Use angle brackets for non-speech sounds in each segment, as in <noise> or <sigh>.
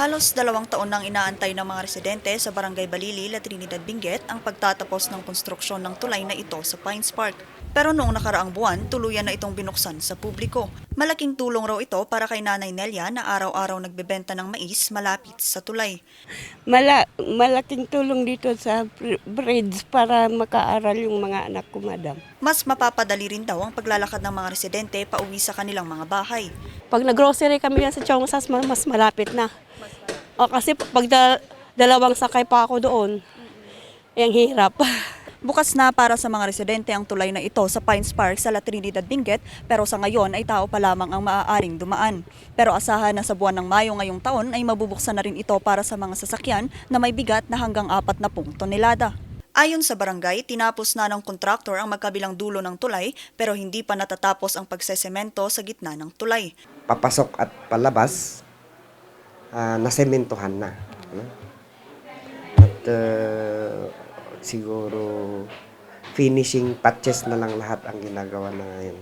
Halos dalawang taon nang inaantay ng mga residente sa Barangay Balili, La Trinidad, Benguet ang pagtatapos ng konstruksyon ng tulay na ito sa Pines Park. Pero noong nakaraang buwan, tuluyan na itong binuksan sa publiko. Malaking tulong raw ito para kay Nanay Nelia na araw-araw nagbebenta ng mais malapit sa tulay. Mala, malaking tulong dito sa br- bridge para makaaral yung mga anak ko, madam. Mas mapapadali rin daw ang paglalakad ng mga residente pauwi sa kanilang mga bahay. Pag nag-grocery kami yan sa Chongsas, ma- mas malapit na. O kasi pag da- dalawang sakay pa ako doon, eh, ang hirap. <laughs> Bukas na para sa mga residente ang tulay na ito sa Pines Park sa La Trinidad, Benguet pero sa ngayon ay tao pa lamang ang maaaring dumaan. Pero asahan na sa buwan ng Mayo ngayong taon ay mabubuksan na rin ito para sa mga sasakyan na may bigat na hanggang 40 tonelada. Ayon sa barangay, tinapos na ng kontraktor ang magkabilang dulo ng tulay pero hindi pa natatapos ang pagsesemento sa gitna ng tulay. papasok at palabas, ah, nasementohan na. no? At ah, siguro finishing patches na lang lahat ang ginagawa na ngayon.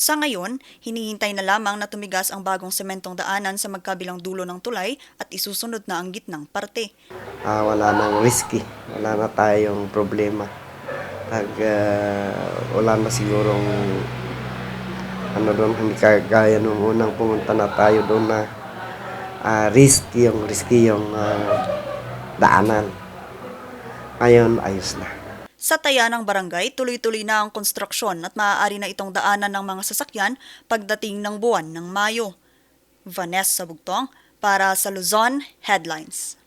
Sa ngayon, hinihintay na lamang na tumigas ang bagong sementong daanan sa magkabilang dulo ng tulay at isusunod na ang gitnang parte. Ah, wala nang risky, wala na tayong problema. Pag ah, wala na sigurong ano doon, hindi kagaya nung unang pumunta na tayo doon na ah, risky yung risky yung ah, daanan. Ngayon, ayos na. Sa taya ng barangay, tuloy-tuloy na ang konstruksyon at maaari na itong daanan ng mga sasakyan pagdating ng buwan ng Mayo. Vanessa Bugtong para sa Luzon Headlines.